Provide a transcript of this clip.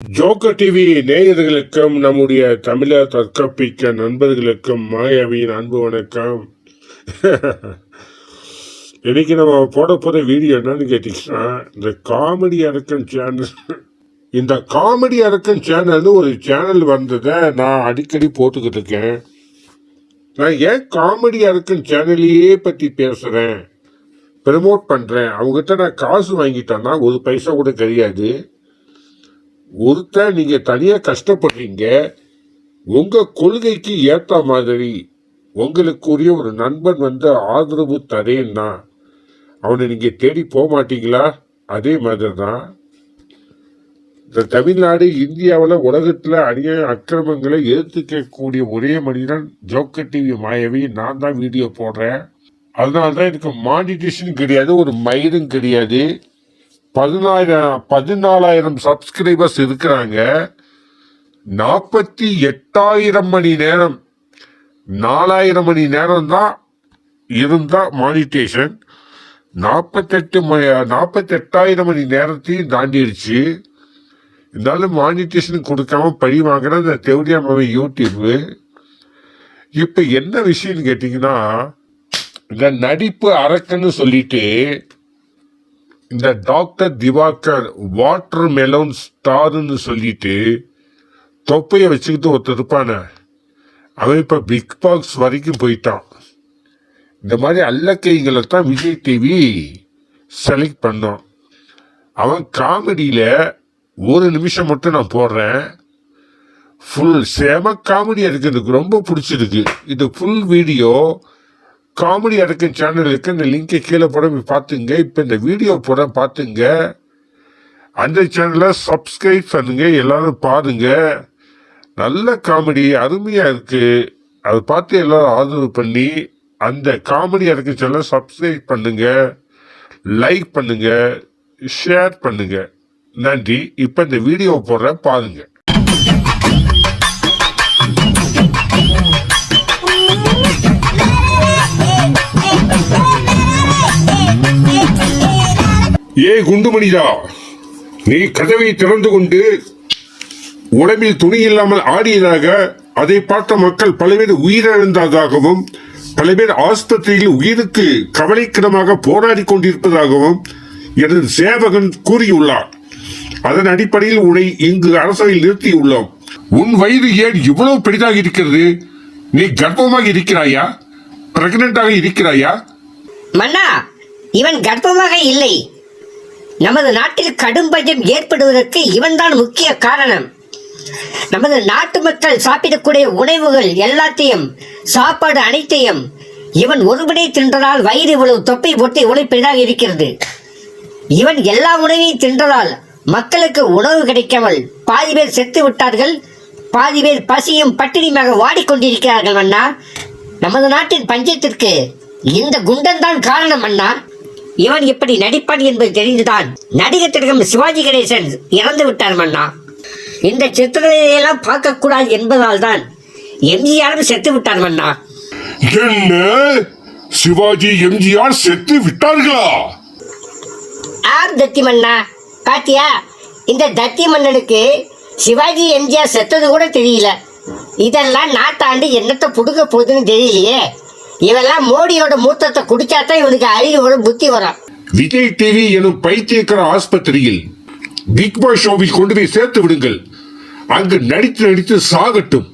Joker TV நேயர்களுக்கும் நம்முடைய தமிழர் தற்கப்பிக்க நண்பர்களுக்கும் மாயாவியின் அன்பு வணக்கம். இன்னைக்கு நம்ம போட போற வீடியோ என்னன்னு கேட்டீங்கன்னா இந்த காமெடி அரக்கன் சேனல் இந்த காமெடி அரக்கன் சேனல்னு ஒரு சேனல் வந்ததை நான் அடிக்கடி போட்டுக்கிட்டு இருக்கேன். நான் ஏன் காமெடி அரக்கன் சேனலையே பற்றி பேசுகிறேன் ப்ரமோட் பண்ணுறேன் அவங்ககிட்ட நான் காசு வாங்கிட்டேன்னா ஒரு பைசா கூட கிடையாது ஒருத்தர் நீங்கள் தனியாக கஷ்டப்படுறீங்க உங்கள் கொள்கைக்கு ஏற்ற மாதிரி உங்களுக்குரிய ஒரு நண்பன் வந்து ஆதரவு தரேன்னா அவனை நீங்கள் தேடி போக மாட்டீங்களா? அதே மாதிரி தான் இந்த தமிழ்நாடு இந்தியாவில் உலகத்தில் அநியாய அக்கிரமங்களை எதிர்த்துக்கக்கூடிய ஒரே மனிதன் ஜோக்கர் டிவி மாயவி. நான் தான் வீடியோ போடுறேன். அதனால தான் எனக்கு மானிட்டேஷன் கிடையாது ஒரு மயிரும் கிடையாது. பதினாயிரம் பதினாலாயிரம் சப்ஸ்கிரைபர்ஸ் இருக்கிறாங்க. நாற்பத்தி எட்டாயிரம் மணி நேரம் நாலாயிரம் மணி நேரம் தான் இருந்தா மானிட்டேஷன் நாற்பத்தெட்டு ம நாற்பத்தெட்டாயிரம் மணி நேரத்தையும் தாண்டிடுச்சு. இருந்தாலும் மானிட்டேஷன் கொடுக்காம பழி வாங்கின இந்த தெவடியா மாமன் யூடியூப்பு இப்போ என்ன விஷயம்னு கேட்டிங்கன்னா இந்த நடிப்பு அரக்கன்னு சொல்லிட்டு இந்த டாக்டர் திவாகர் வாட்டர் மெலோன் ஸ்டார்னு சொல்லிட்டு தொப்பையை வச்சுக்கிட்டு ஒருத்தர் இருப்பான அவன் இப்போ பிக் பாக்ஸ் வரைக்கும் போயிட்டான். இந்த மாதிரி அல்லக்கைகளை தான் விஜய் டிவி செலக்ட் பண்ணோம். அவன் காமெடியில் ஒரு நிமிஷம் மட்டும் நான் போடுறேன். ஃபுல் செம காமெடியாக இருக்கு எனக்கு ரொம்ப பிடிச்சிருக்கு. இது ஃபுல் வீடியோ காமெடி அடக்கம் சேனல் இருக்கு இந்த லிங்கை கீழே போட போய் பார்த்துங்க. இப்போ இந்த வீடியோ போட பார்த்துங்க. அந்த சேனலை சப்ஸ்கிரைப் பண்ணுங்க. எல்லாரும் பாருங்க. நல்ல காமெடி அருமையாக இருக்கு. அதை பார்த்து எல்லாரும் ஆதரவு பண்ணி அந்த காமெடி அடக்க சேனலை சப்ஸ்கிரைப் பண்ணுங்க. லைக் பண்ணுங்க. ஷேர் பண்ணுங்க. நன்றி. இப்போ இந்த வீடியோ போடுற பாருங்கள் ஏ குண்டுமணிதா நீ கதவை திறந்து கொண்டு உடம்பில் துணி இல்லாமல் ஆடியதாக அதை பார்த்த மக்கள் பல பேர் உயிரிழந்ததாகவும் பல பேர் ஆஸ்பத்திரியில் உயிருக்கு கவலைக்கிடமாக போராடி கொண்டிருப்பதாகவும் எனது சேவகன் கூறியுள்ளார். அதன் அடிப்படையில் உன்னை இங்கு அரசவையில் நிறுத்தியுள்ளோம். உன் வயது ஏன் இவ்வளவு பெரிதாக இருக்கிறது? நீ கர்ப்பமாக இருக்கிறாயா? பிரெக்னண்டாக இருக்கிறாயா? மன்னா இவன் கர்ப்பமாக இல்லை. நமது நாட்டில் கடும் பஞ்சம் ஏற்படுவதற்கு இவன்தான் முக்கிய காரணம். நமது நாட்டு மக்கள் சாப்பிடக்கூடிய உணவுகள் எல்லாத்தையும் சாப்பாடு அனைத்தையும் இவன் ஒருவனே தின்றதால் வயிறு இவ்வளவு தொப்பை போட்டு உழைப்பதாக இருக்கிறது. இவன் எல்லா உணவையும் தின்றதால் மக்களுக்கு உணவு கிடைக்காமல் பாதி பேர் செத்து விட்டார்கள். பாதி பேர் பசியும் பட்டினியுமாக வாடிக்கொண்டிருக்கிறார்கள் அண்ணா. நமது நாட்டின் பஞ்சத்திற்கு இந்த குண்டன் தான் காரணம் அண்ணா. இவன் இப்படி நடிப்பான் என்பது தெரிந்துதான் நடிகர் திலகம் சிவாஜி கணேசன் இறந்து விட்டார் மன்னா. இந்த சித்திரத்தையெல்லாம் பார்க்கக்கூடாது என்பதால் தான் எம்ஜிஆரும் செத்து விட்டார் மன்னா. என்ன? சிவாஜி எம்ஜிஆர் செத்து விட்டார்களா? ஆர் தத்தி மன்னா. பாத்தியா? இந்த தத்தி மன்னனுக்கு சிவாஜி எம்ஜிஆர் செத்தது கூட தெரியல. இதெல்லாம் நாட்டாண்டு என்னத்தை புடுங்க போகுதுன்னு தெரியலையே. இவெல்லாம் மோடியோட மூத்தத்தை குடிச்சாதான் இவனுக்கு அறிவு புத்தி வரும். விஜய் டிவி எனும் பைத்தியக்கார ஆஸ்பத்திரியில் பிக் பாஸ் ஷோவில் கொண்டு போய் சேர்த்து விடுங்கள். அங்கு நடித்து நடித்து சாகட்டும்.